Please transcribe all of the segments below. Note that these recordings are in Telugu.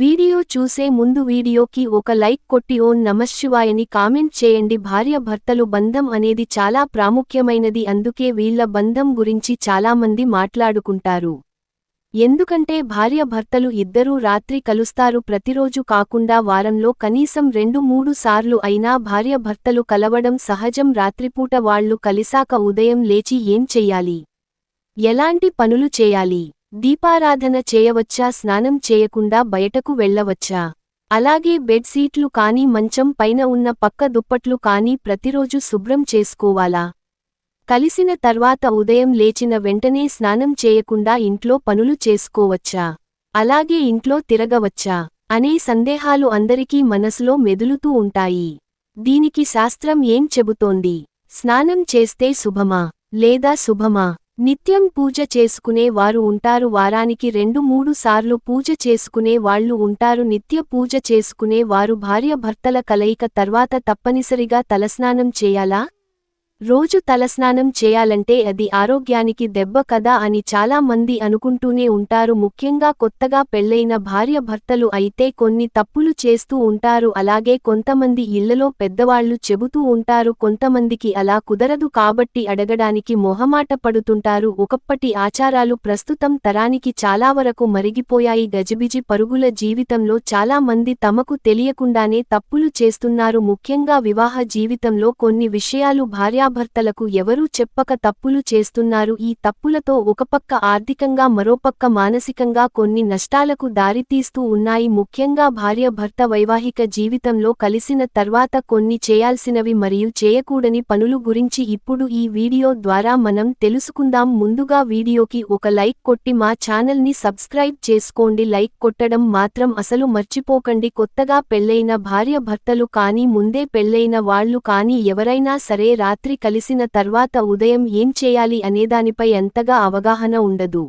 వీడియో చూసే ముందు వీడియోకి ఒక లైక్ కొట్టి ఓం నమశివాయని కామెంట్ చేయండి. భార్య భర్తలు బంధం అనేది చాలా ప్రాముఖ్యమైనది. అందుకే వీళ్ళ బంధం గురించి చాలామంది మాట్లాడుకుంటారు. ఎందుకంటే భార్య భర్తలు ఇద్దరూ రాత్రి కలుస్తారు. ప్రతిరోజు కాకుండా వారంలో కనీసం రెండు మూడు సార్లు అయినా భార్య భర్తలు కలవడం సహజం. రాత్రిపూట వాళ్ళు కలిసాక ఉదయం లేచి ఏం చెయ్యాలి? ఎలాంటి పనులు చేయాలి? దీపారాధన చేయవచ్చా స్నానం చేయకుండా బయటకు వెళ్ళవచ్చా? అలాగే బెడ్ సీట్లు కానీ మంచం పైన ఉన్న పక్క దుప్పట్లు కానీ ప్రతిరోజు శుభ్రం చేసుకోవాలా? కలిసిన తర్వాత ఉదయం లేచిన వెంటనే స్నానం చేయకుండా ఇంట్లో పనులు చేసుకోవచ్చా? అలాగే ఇంట్లో తిరగవచ్చా? అనే సందేహాలు అందరికీ మనసులో మెదులుతూ ఉంటాయి. దీనికి శాస్త్రం ఏం చెబుతోంది? స్నానం చేస్తే శుభమా? లేదా శుభమా? నిత్యం పూజ చేసుకునే వారు ఉంటారు. వారానికి రెండు మూడు సార్లు పూజ చేసుకునే వాళ్ళు ఉంటారు. నిత్య పూజ చేసుకునే వారు భార్య భర్తల కలయిక తర్వాత తప్పనిసరిగా తలస్నానం చేయాలా? రోజు తలస్నానం చేయాలంటే అది ఆరోగ్యానికి దెబ్బ కదా అని చాలా మంది అనుకుంటూనే ఉంటారు. ముఖ్యంగా కొత్తగా పెళ్ళైన భార్య భర్తలు అయితే కొన్ని తప్పులు చేస్తూ ఉంటారు. అలాగే కొంతమంది ఇళ్ళలో పెద్దవాళ్ళు చెబుతూ ఉంటారు. కొంతమందికి అలా కుదరదు కాబట్టి అడగడానికి మొహమాట పడుతుంటారు. ఒకప్పటి ఆచారాలు ప్రస్తుతం తరానికి చాలా వరకు మరిగిపోయాయి. గజిబిజి పరుగుల జీవితంలో చాలా మంది తమకు తెలియకుండానే తప్పులు చేస్తున్నారు. ముఖ్యంగా వివాహ జీవితంలో కొన్ని విషయాలు భార్యా భార్యాభర్తలకు ఎవరూ చెప్పక తప్పులు చేస్తున్నారు. ఈ తప్పులతో ఒకపక్క ఆర్థికంగా మరోపక్క మానసికంగా కొన్ని నష్టాలకు దారితీస్తూ ఉన్నాయి. ముఖ్యంగా భార్య భర్త వైవాహిక జీవితంలో కలిసిన తర్వాత కొన్ని చేయాల్సినవి మరియు చేయకూడని పనులు గురించి ఇప్పుడు ఈ వీడియో ద్వారా మనం తెలుసుకుందాం. ముందుగా వీడియోకి ఒక లైక్ కొట్టి మా ఛానల్ని సబ్స్క్రైబ్ చేసుకోండి. లైక్ కొట్టడం మాత్రం అసలు మర్చిపోకండి. కొత్తగా పెళ్ళైన భార్య భర్తలు కానీ ముందే పెళ్ళైన వాళ్ళు కానీ ఎవరైనా సరే రాత్రి కలిసిన తర్వాత ఉదయం ఏం చేయాలి అనేదానిపై ఎంతగా అవగాహన ఉండదు.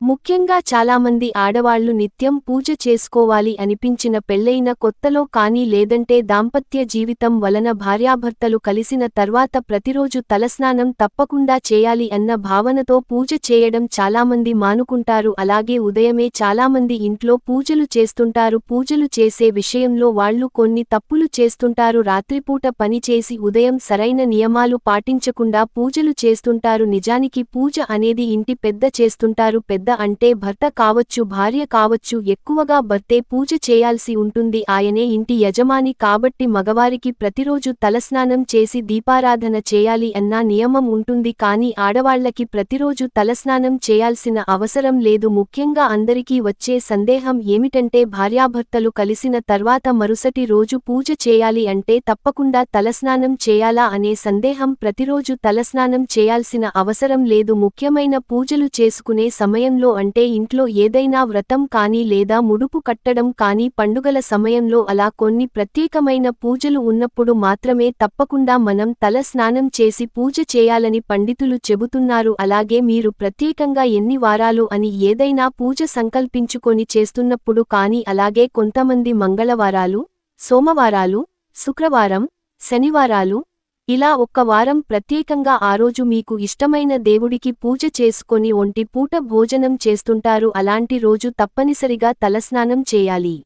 ముఖ్యంగా చాలామంది ఆడవాళ్ళు నిత్యం పూజ చేసుకోవాలి అనిపించిన పెళ్ళైన కొత్తలో కానీ లేదంటే దాంపత్య జీవితం వలన భార్యాభర్తలు కలిసిన తర్వాత ప్రతిరోజు తలస్నానం తప్పకుండా చేయాలి అన్న భావనతో పూజ చేయడం చాలామంది మానుకుంటారు. అలాగే ఉదయమే చాలామంది ఇంట్లో పూజలు చేస్తుంటారు. పూజలు చేసే విషయంలో వాళ్ళు కొన్ని తప్పులు చేస్తుంటారు. రాత్రిపూట పనిచేసి ఉదయం సరైన నియమాలు పాటించకుండా పూజలు చేస్తుంటారు. నిజానికి పూజ అనేది ఇంటి పెద్ద చేస్తుంటారు. పెద్ద అంటే భర్త కావచ్చు భార్య కావచ్చు ఎక్కువగా భర్తే పూజ చేయాల్సి ఉంటుంది. ఆయనే ఇంటి యజమాని కాబట్టి మగవారికి ప్రతిరోజు తలస్నానం చేసి దీపారాధన చేయాలి అన్న నియమం ఉంటుంది. కాని ఆడవాళ్ళకి ప్రతిరోజు తలస్నానం చేయాల్సిన అవసరం లేదు. ముఖ్యంగా అందరికీ వచ్చే సందేహం ఏమిటంటే భార్యాభర్తలు కలిసిన తర్వాత మరుసటి రోజు పూజ చేయాలి అంటే తప్పకుండా తలస్నానం చేయాలా అనే సందేహం ప్రతిరోజు తలస్నానం చేయాల్సిన అవసరం లేదు. ముఖ్యమైన పూజలు చేసుకునే సమయం సమయంలో అంటే ఇంట్లో ఏదైనా వ్రతం కానీ లేదా ముడుపు కట్టడం కానీ పండుగల సమయంలో అలా కొన్ని ప్రత్యేకమైన పూజలు ఉన్నప్పుడు మాత్రమే తప్పకుండా మనం తల స్నానం చేసి పూజ చేయాలని పండితులు చెబుతున్నారు. అలాగే మీరు ప్రత్యేకంగా ఎన్ని వారాలు అని ఏదైనా పూజ సంకల్పించుకొని చేస్తున్నప్పుడు కానీ అలాగే కొంతమంది మంగళవారాలు సోమవారాలు శుక్రవారం శనివారాలు ఇలా ఒక్క వారం ప్రత్యేకంగా ఆరోజు మీకు ఇష్టమైన దేవుడికి పూజ చేసుకొని ఒంటి పూట భోజనం చేస్తుంటారు. అలాంటి రోజు తప్పనిసరిగా తలస్నానం చేయాలి.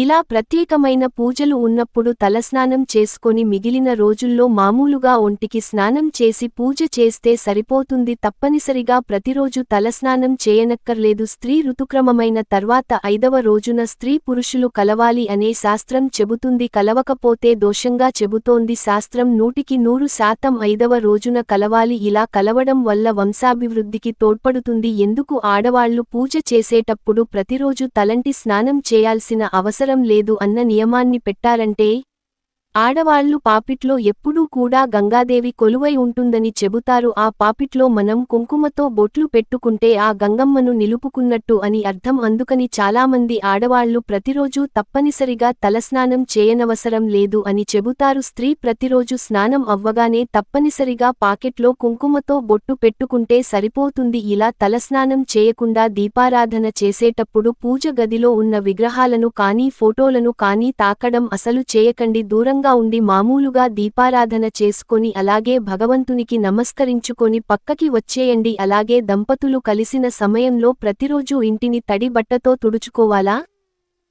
ఇలా ప్రత్యేకమైన పూజలు ఉన్నప్పుడు తలస్నానం చేసుకొని మిగిలిన రోజుల్లో మామూలుగా ఒంటికి స్నానం చేసి పూజ చేస్తే సరిపోతుంది తప్పనిసరిగా ప్రతిరోజు తలస్నానం చేయనక్కర్లేదు. స్త్రీ ఋతుక్రమమైన తర్వాత ఐదవ రోజున స్త్రీ పురుషులు కలవాలి అనే శాస్త్రం చెబుతుంది. కలవకపోతే దోషంగా చెబుతోంది. శాస్త్రం నూటికి నూరు శాతం ఐదవ రోజున కలవాలి. ఇలా కలవడం వల్ల వంశాభివృద్ధికి తోడ్పడుతుంది. ఎందుకు ఆడవాళ్ళు పూజ చేసేటప్పుడు ప్రతిరోజు తలంటి స్నానం చేయాల్సిన అవసరం అవసరం లేదు అన్న నియమాన్ని పెట్టారంటే ఆడవాళ్ళు పాపిట్లో ఎప్పుడూ కూడా గంగాదేవి కొలువై ఉంటుందని చెబుతారు. ఆ పాపిట్లో మనం కుంకుమతో బొట్లు పెట్టుకుంటే ఆ గంగమ్మను నిలుపుకున్నట్టు అని అర్థం. అందుకని చాలామంది ఆడవాళ్ళు ప్రతిరోజూ తప్పనిసరిగా తలస్నానం చేయనవసరం లేదు అని చెబుతారు. స్త్రీ ప్రతిరోజు స్నానం అవ్వగానే తప్పనిసరిగా పాకెట్లో కుంకుమతో బొట్టు పెట్టుకుంటే సరిపోతుంది. ఇలా తలస్నానం చేయకుండా దీపారాధన చేసేటప్పుడు పూజ గదిలో ఉన్న విగ్రహాలను కానీ ఫోటోలను కానీ తాకడం అసలు చేయకండి. దూరంగా దూరంగా ఉండి మామూలుగా దీపారాధన చేసుకొని అలాగే భగవంతునికి నమస్కరించుకొని పక్కకి వచ్చేయండి. అలాగే దంపతులు కలిసిన సమయంలో ప్రతిరోజూ ఇంటిని తడి బట్టతో తుడుచుకోవాలా?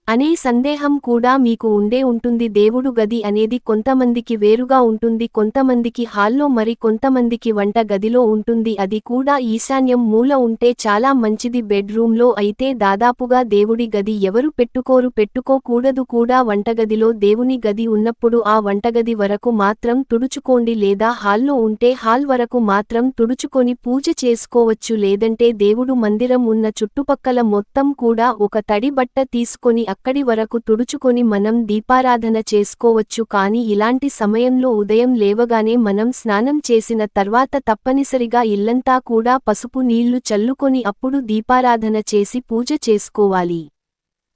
అనే సందేహం కూడా మీకు ఉండే ఉంటుంది. దేవుడు గది అనేది కొంతమందికి వేరుగా ఉంటుంది. కొంతమందికి హాల్లో మరి కొంతమందికి వంట గదిలో ఉంటుంది. అది కూడా ఈశాన్యం మూల ఉంటే చాలా మంచిది. బెడ్రూమ్లో అయితే దాదాపుగా దేవుడి గది ఎవరు పెట్టుకోరు పెట్టుకోకూడదు కూడా. వంటగదిలో దేవుని గది ఉన్నప్పుడు ఆ వంటగది వరకు మాత్రం తుడుచుకోండి లేదా హాల్లో ఉంటే హాల్ వరకు మాత్రం తుడుచుకొని పూజ చేసుకోవచ్చు. లేదంటే దేవుడు మందిరం ఉన్న చుట్టుపక్కల మొత్తం కూడా ఒక తడి బట్ట తీసుకొని అక్కడి వరకు తుడుచుకొని మనం దీపారాధన చేసుకోవచ్చు కాని ఇలాంటి సమయంలో ఉదయం లేవగానే మనం స్నానం చేసిన తర్వాత తప్పనిసరిగా ఇల్లంతా కూడా పసుపు నీళ్ళు చల్లుకొని అప్పుడు దీపారాధన చేసి పూజ చేసుకోవాలి.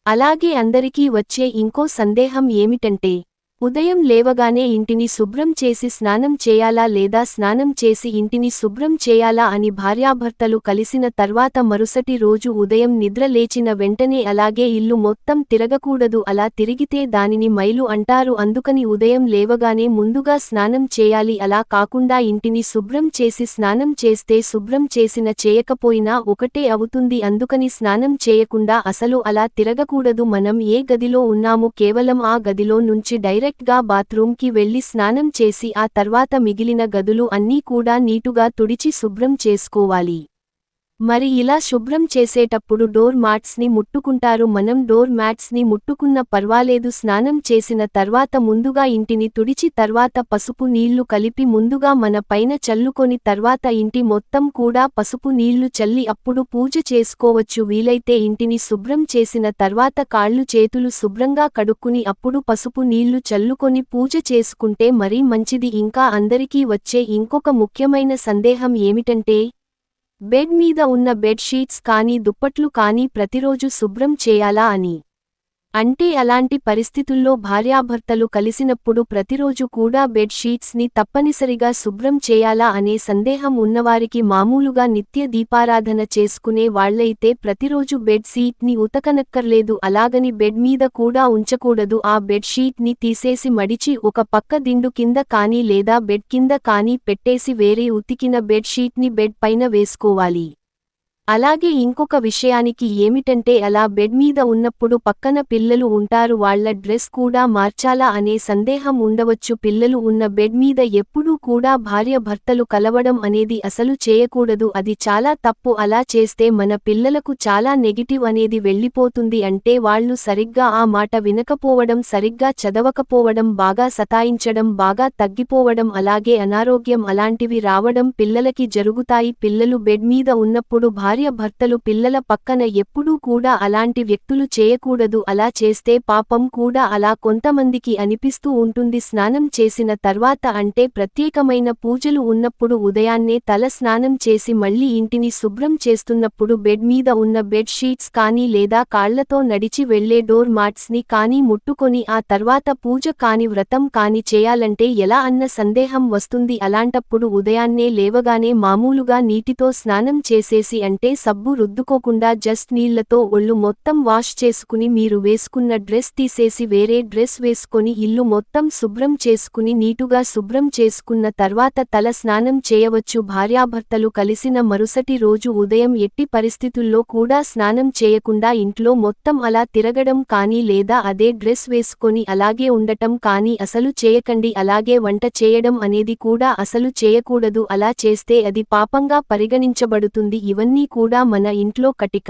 అలాగే అందరికీ వచ్చే ఇంకో సందేహం ఏమిటంటే ఉదయం లేవగానే ఇంటిని శుభ్రం చేసి స్నానం చేయాలా లేదా స్నానం చేసి ఇంటిని శుభ్రం చేయాలా అని భార్యాభర్తలు కలిసిన తర్వాత మరుసటి రోజు ఉదయం నిద్ర లేచిన వెంటనే అలాగే ఇల్లు మొత్తం తిరగకూడదు అలా తిరిగితే దానిని మైలు అంటారు. అందుకని ఉదయం లేవగానే ముందుగా స్నానం చేయాలి. అలా కాకుండా ఇంటిని శుభ్రం చేసి స్నానం చేస్తే శుభ్రం చేసిన చేయకపోయినా ఒకటే అవుతుంది. అందుకని స్నానం చేయకుండా అసలు అలా తిరగకూడదు. మనం ఏ గదిలో ఉన్నామో? కేవలం ఆ గదిలో నుంచి డైరెక్ట్ గా బాత్రూంకి వెళ్ళి స్నానం చేసి ఆ తర్వాత మిగిలిన గదులు అన్నీ కూడా నీటుగా తుడిచి శుభ్రం చేసుకోవాలి. మరి ఇలా శుభ్రం చేసేటప్పుడు డోర్ మాట్స్ని ముట్టుకుంటారు. మనం డోర్ మ్యాట్స్ని ముట్టుకున్న పర్వాలేదు. స్నానం చేసిన తర్వాత ముందుగా ఇంటిని తుడిచి తర్వాత పసుపు నీళ్ళు కలిపి ముందుగా మన పైన చల్లుకొని తర్వాత ఇంటి మొత్తం కూడా పసుపు నీళ్ళు చల్లి అప్పుడు పూజ చేసుకోవచ్చు. వీలైతే ఇంటిని శుభ్రం చేసిన తర్వాత కాళ్ళు చేతులు శుభ్రంగా కడుక్కుని అప్పుడు పసుపు నీళ్ళు చల్లుకొని పూజ చేసుకుంటే మరీ మంచిది. ఇంకా అందరికీ వచ్చే ఇంకొక ముఖ్యమైన సందేహం ఏమిటంటే బెడ్ మీద ఉన్న బెడ్ షీట్స్ కానీ దుప్పట్లు కానీ ప్రతిరోజు శుభ్రం చేయాలా అని. అంటే అలాంటి పరిస్థితుల్లో భార్యాభర్తలు కలిసినప్పుడు ప్రతిరోజు కూడా బెడ్ షీట్స్ని తప్పనిసరిగా శుభ్రం చేయాలా అనే సందేహం ఉన్నవారికి మామూలుగా నిత్య దీపారాధన చేసుకునే వాళ్ళైతే ప్రతిరోజు బెడ్ షీట్ని ఉతకనక్కర్లేదు అలాగని బెడ్ మీద కూడా ఉంచకూడదు. ఆ బెడ్ షీట్ని తీసేసి మడిచి ఒక పక్క దిండు కింద కానీ లేదా బెడ్ కింద కానీ పెట్టేసి వేరే ఉతికిన బెడ్ షీట్ని బెడ్ పైన వేసుకోవాలి. అలాగే ఇంకొక విషయానికి ఏమిటంటే అలా బెడ్ మీద ఉన్నప్పుడు పక్కన పిల్లలు ఉంటారు వాళ్ళ డ్రెస్ కూడా మార్చాలా అనే సందేహం ఉండవచ్చు. పిల్లలు ఉన్న బెడ్ మీద ఎప్పుడూ కూడా భార్య భర్తలు కలవడం అనేది అసలు చేయకూడదు. అది చాలా తప్పు. అలా చేస్తే మన పిల్లలకు చాలా నెగిటివ్ అనేది వెళ్ళిపోతుంది అంటే వాళ్ళు సరిగ్గా ఆ మాట వినకపోవడం సరిగ్గా చదవకపోవడం బాగా సతాయించడం బాగా తగ్గిపోవడం అలాగే అనారోగ్యం అలాంటివి రావడం పిల్లలకి జరుగుతాయి. పిల్లలు బెడ్ మీద ఉన్నప్పుడు భార్య భర్తలు పిల్లల పక్కన ఎప్పుడూ కూడా అలాంటి వ్యక్తులు చేయకూడదు. అలా చేస్తే పాపం కూడా అలా కొంతమందికి అనిపిస్తూ ఉంటుంది. స్నానం చేసిన తర్వాత అంటే ప్రత్యేకమైన పూజలు ఉన్నప్పుడు ఉదయాన్నే తల స్నానం చేసి మళ్ళీ ఇంటిని శుభ్రం చేస్తున్నప్పుడు బెడ్ మీద ఉన్న బెడ్ షీట్స్ కానీ లేదా కాళ్ళతో నడిచి వెళ్ళే డోర్ మాట్స్ని కానీ ముట్టుకొని ఆ తర్వాత పూజ కాని వ్రతం కాని చేయాలంటే ఎలా అన్న సందేహం వస్తుంది. అలాంటప్పుడు ఉదయాన్నే లేవగానే మామూలుగా నీటితో స్నానం చేసేసి అంటే సబ్బు రుద్దుకోకుండా జస్ట్ నీళ్ళతో ఒళ్ళు మొత్తం వాష్ చేసుకుని మీరు వేసుకున్న డ్రెస్ తీసేసి వేరే డ్రెస్ వేసుకొని ఇల్లు మొత్తం శుభ్రం చేసుకుని నీటుగా శుభ్రం చేసుకున్న తర్వాత తల స్నానం చేయవచ్చు. భార్యాభర్తలు కలిసిన మరుసటి రోజు ఉదయం ఎట్టి పరిస్థితుల్లో కూడా స్నానం చేయకుండా ఇంట్లో మొత్తం అలా తిరగడం కానీ లేదా అదే డ్రెస్ వేసుకొని అలాగే ఉండటం కానీ అసలు చేయకండి. అలాగే వంట చేయడం అనేది కూడా అసలు చేయకూడదు. అలా చేస్తే అది పాపంగా పరిగణించబడుతుంది. ఇవన్నీ కూడా మన ఇంట్లో కటిక.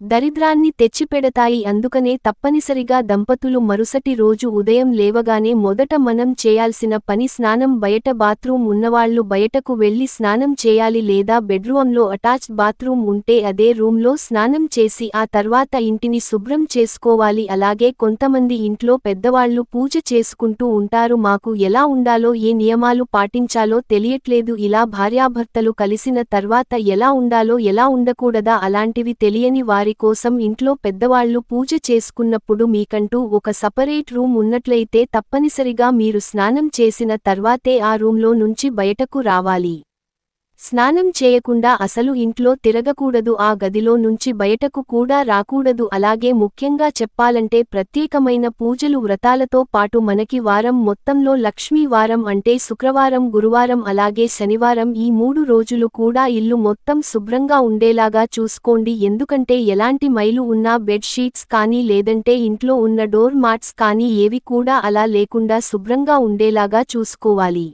దరిద్రాన్ని తెచ్చిపెడతాయి అందుకనే తప్పనిసరిగా దంపతులు మరుసటి రోజు ఉదయం లేవగానే మొదట మనం చేయాల్సిన పని స్నానం బయట బాత్రూం ఉన్నవాళ్ళు బయటకు వెళ్ళి స్నానం చేయాలి లేదా బెడ్రూంలో అటాచ్డ్ బాత్రూం ఉంటే అదే రూంలో స్నానం చేసి ఆ తర్వాత ఇంటిని శుభ్రం చేసుకోవాలి. అలాగే కొంతమంది ఇంట్లో పెద్దవాళ్ళు పూజ చేసుకుంటూ ఉంటారు. మాకు ఎలా ఉండాలో ఏ నియమాలు పాటించాలో తెలియట్లేదు. ఇలా భార్యాభర్తలు కలిసిన తర్వాత ఎలా ఉండాలో ఎలా ఉండకూడదా అలాంటివి తెలియని వారి కోసం ఇంట్లో పెద్దవాళ్ళు పూజ చేసుకున్నప్పుడు మీకంటూ ఒక సపరేట్ రూమ్ ఉన్నట్లయితే తప్పనిసరిగా మీరు స్నానం చేసిన తర్వాతే ఆ రూంలో నుంచి బయటకు రావాలి. స్నానం చేయకుండా అసలు ఇంట్లో తిరగకూడదు ఆ గదిలో నుంచి బయటకు కూడా రాకూడదు. అలాగే ముఖ్యంగా చెప్పాలంటే ప్రత్యేకమైన పూజలు వ్రతాలతో పాటు మనకి వారం మొత్తంలో లక్ష్మీ వారం అంటే శుక్రవారం గురువారం అలాగే శనివారం ఈ మూడు రోజులు కూడా ఇల్లు మొత్తం శుభ్రంగా ఉండేలాగా చూసుకోండి. ఎందుకంటే ఎలాంటి మైలు ఉన్నా బెడ్ షీట్స్ కానీ లేదంటే ఇంట్లో ఉన్న డోర్ మాట్స్ కానీ ఏవి కూడా అలా లేకుండా శుభ్రంగా ఉండేలాగా చూసుకోవాలి.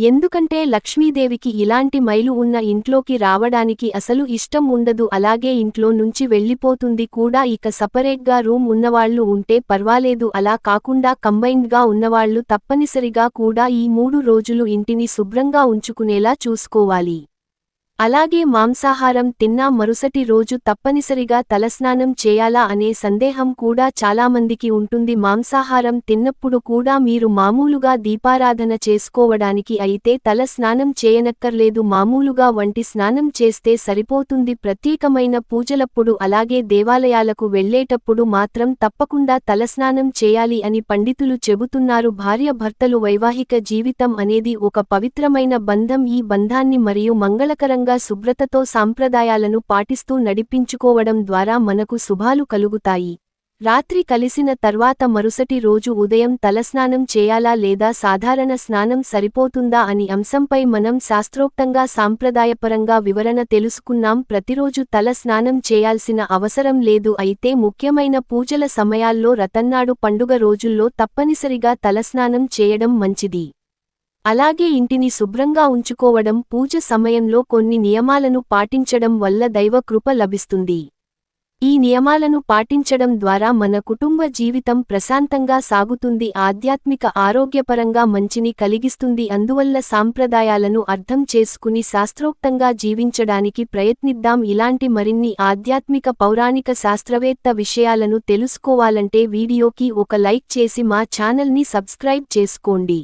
ఎందుకంటే లక్ష్మీదేవికి ఇలాంటి మైలు ఉన్న ఇంట్లోకి రావడానికి అసలు ఇష్టం ఉండదు అలాగే ఇంట్లో నుంచి వెళ్ళిపోతుంది కూడా. ఇక సపరేట్గా రూమ్ ఉన్నవాళ్ళు ఉంటే పర్వాలేదు అలా కాకుండా కంబైన్డ్గా ఉన్నవాళ్ళు తప్పనిసరిగా కూడా ఈ మూడు రోజులు ఇంటిని శుభ్రంగా ఉంచుకునేలా చూసుకోవాలి. అలాగే మాంసాహారం తిన్నా మరుసటి రోజు తప్పనిసరిగా తలస్నానం చేయాలా అనే సందేహం కూడా చాలామందికి ఉంటుంది. మాంసాహారం తిన్నప్పుడు కూడా మీరు మామూలుగా దీపారాధన చేసుకోవడానికి అయితే తల స్నానం చేయనక్కర్లేదు. మామూలుగా వంటి స్నానం చేస్తే సరిపోతుంది. ప్రత్యేకమైన పూజలప్పుడు అలాగే దేవాలయాలకు వెళ్ళేటప్పుడు మాత్రం తప్పకుండా తలస్నానం చేయాలి అని పండితులు చెబుతున్నారు. భార్య భర్తలు వైవాహిక జీవితం అనేది ఒక పవిత్రమైన బంధం. ఈ బంధాన్ని మరియు మంగళకరంగా శుభ్రతతో సాంప్రదాయాలను పాటిస్తూ నడిపించుకోవడం ద్వారా మనకు శుభాలు కలుగుతాయి. రాత్రి కలిసిన తర్వాత మరుసటి రోజు ఉదయం తలస్నానం చేయాలా లేదా సాధారణ స్నానం సరిపోతుందా అని అంశంపై మనం శాస్త్రోక్తంగా సాంప్రదాయపరంగా వివరణ తెలుసుకున్నాం. ప్రతిరోజు తల స్నానం చేయాల్సిన అవసరం లేదు. అయితే ముఖ్యమైన పూజల సమయాల్లో రతన్నాడు పండుగ రోజుల్లో తప్పనిసరిగా తలస్నానం చేయడం మంచిది. అలాగే ఇంటిని శుభ్రంగా ఉంచుకోవడం పూజ సమయంలో కొన్ని నియమాలను పాటించడం వల్ల దైవ కృప లభిస్తుంది. ఈ నియమాలను పాటించడం ద్వారా మన కుటుంబ జీవితం ప్రశాంతంగా సాగుతుంది ఆధ్యాత్మిక ఆరోగ్యపరంగా మంచిని కలిగిస్తుంది అందువల్ల సాంప్రదాయాలను అర్థం చేసుకుని శాస్త్రోక్తంగా జీవించడానికి ప్రయత్నిద్దాం. ఇలాంటి మరిన్ని ఆధ్యాత్మిక పౌరాణిక శాస్త్రవేత్త విషయాలను తెలుసుకోవాలంటే వీడియోకి ఒక లైక్ చేసి మా ఛానల్ని సబ్స్క్రైబ్ చేసుకోండి.